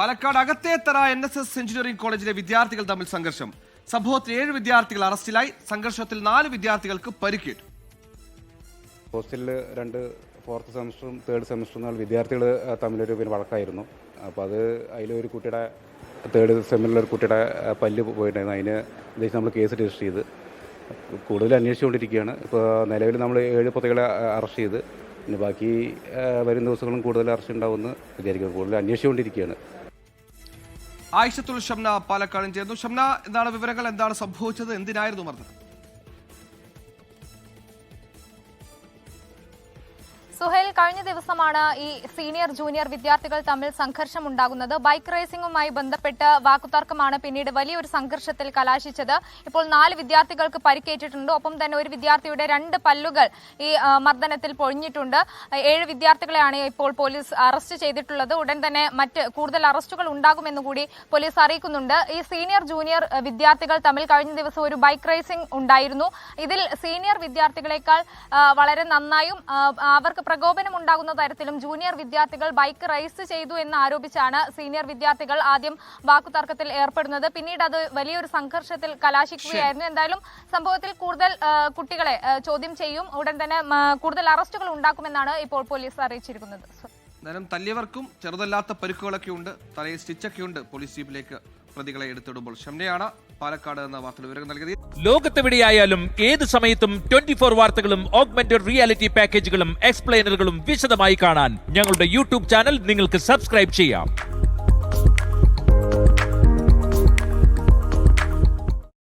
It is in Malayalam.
Palakkad Akathethara N S S engineering കോളേജിലെ വിദ്യാർത്ഥികൾ തമ്മിൽ സംഘർഷം. സംഭവത്തിൽ ഏഴ് വിദ്യാർത്ഥികൾ അറസ്റ്റിലായി. സംഘർഷത്തിൽ നാല് വിദ്യാർത്ഥികൾക്ക് പരിക്കേറ്റു. ഹോസ്റ്റലിൽ രണ്ട് ഫോർത്ത് സെമസ്റ്ററും തേർഡ് സെമസ്റ്ററും വിദ്യാർത്ഥികൾ തമ്മിലൊരു പിന്നെ വഴക്കായിരുന്നു. അപ്പോൾ അത് അതിലൊരു കുട്ടിയുടെ തേർഡ് സെമ്മിലുള്ള ഒരു കുട്ടിയുടെ പല്ല് പോയിട്ടുണ്ടായിരുന്നു. അതിന് ഉദ്ദേശിച്ച് നമ്മൾ കേസ് രജിസ്റ്റർ ചെയ്ത്. കൂടുതൽ അന്വേഷിച്ചുകൊണ്ടിരിക്കുകയാണ്. ഇപ്പോൾ നിലവിൽ നമ്മൾ ഏഴ് പ്രതികളെ അറസ്റ്റ് ചെയ്ത്. പിന്നെ ബാക്കി വരും ദിവസങ്ങളും കൂടുതൽ അറസ്റ്റ് ഉണ്ടാവുമെന്ന് വിചാരിക്കുന്നു. കൂടുതൽ അന്വേഷിച്ചുകൊണ്ടിരിക്കുകയാണ്. ആയിഷത്തുൽ ഷംന പാലക്കാടും ചേർന്നു. ഷംന എന്താണ് വിവരങ്ങൾ? എന്താണ് സംഭവിച്ചത്? എന്തിനായിരുന്നു മർദ്ദനം? സുഹേൽ കഴിഞ്ഞ ദിവസമാണ് ഈ സീനിയർ ജൂനിയർ വിദ്യാർത്ഥികൾ തമ്മിൽ സംഘർഷം ഉണ്ടാകുന്നത് ബൈക്ക് റേസിംഗുമായി ബന്ധപ്പെട്ട് വാക്കുതർക്കമാണ് പിന്നീട് വലിയൊരു സംഘർഷത്തിൽ കലാശിച്ചത്. ഇപ്പോൾ നാല് വിദ്യാർത്ഥികൾക്ക് പരിക്കേറ്റിട്ടുണ്ട്. ഒപ്പം തന്നെ ഒരു വിദ്യാർത്ഥിയുടെ രണ്ട് പല്ലുകൾ ഈ മർദ്ദനത്തിൽ പൊഴിഞ്ഞിട്ടുണ്ട്. ഏഴ് വിദ്യാർത്ഥികളെയാണ് ഇപ്പോൾ പോലീസ് അറസ്റ്റ് ചെയ്തിട്ടുള്ളത്. ഉടൻ തന്നെ മറ്റ് കൂടുതൽ അറസ്റ്റുകൾ ഉണ്ടാകുമെന്ന് കൂടി പോലീസ് അറിയിക്കുന്നുണ്ട്. ഈ സീനിയർ ജൂനിയർ വിദ്യാർത്ഥികൾ തമ്മിൽ കഴിഞ്ഞ ദിവസം ഒരു ബൈക്ക് റേസിംഗ് ഉണ്ടായിരുന്നു. ഇതിൽ സീനിയർ വിദ്യാർത്ഥികളെക്കാൾ വളരെ നന്നായും അവർക്ക് പ്രകോപനം ഉണ്ടാകുന്ന തരത്തിലും ജൂനിയർ വിദ്യാർത്ഥികൾ ബൈക്ക് റേസ് ചെയ്തു എന്ന് ആരോപിച്ചാണ് സീനിയർ വിദ്യാർത്ഥികൾ ആദ്യം വാക്കുതർക്കത്തിൽ ഏർപ്പെടുന്നത്. പിന്നീട് അത് വലിയൊരു സംഘർഷത്തിൽ കലാശിക്കുകയായിരുന്നു. എന്തായാലും സംഭവത്തിൽ കൂടുതൽ കുട്ടികളെ ചോദ്യം ചെയ്യും. ഉടൻ തന്നെ കൂടുതൽ അറസ്റ്റുകൾ ഉണ്ടാക്കുമെന്നാണ് ഇപ്പോൾ പോലീസ് അറിയിച്ചിരിക്കുന്നത്. എന്തായാലും തല്ലിയവർക്കും ചെറുതല്ലാത്ത പരിക്കുകളൊക്കെ ഉണ്ട് തലയിൽ സ്റ്റിച്ചൊക്കെ ഉണ്ട് പോലീസ് ജീപ്പിലേക്ക്. പ്രതികളെ എടുത്തിടുമ്പോൾ ഷംനയാണ് പാലക്കാട് എന്ന വാർത്തയിൽ വിവരം നൽകിയത്. ലോകത്തെവിടെയായാലും ഏത് സമയത്തും ട്വന്റി ഫോർ വാർത്തകളും ഓഗ്മെന്റഡ് റിയാലിറ്റി പാക്കേജുകളും എക്സ്പ്ലെയിനറുകളും വിശദമായി കാണാൻ ഞങ്ങളുടെ യൂട്യൂബ് ചാനൽ നിങ്ങൾക്ക് സബ്സ്ക്രൈബ് ചെയ്യാം.